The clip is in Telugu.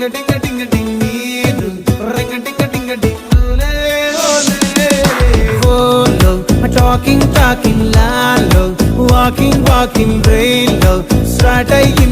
టింగ టింగ టింగ టింగ్ నీరు రింగ టింగ టింగ టింగ్ ఓలే. ఓలే ఓలో టాకింగ్ టాకింగ్ లాలో వాకింగ్ వాకింగ్ బ్రెయిన్లో స్టార్ట్ అయ్యిందే నా మీ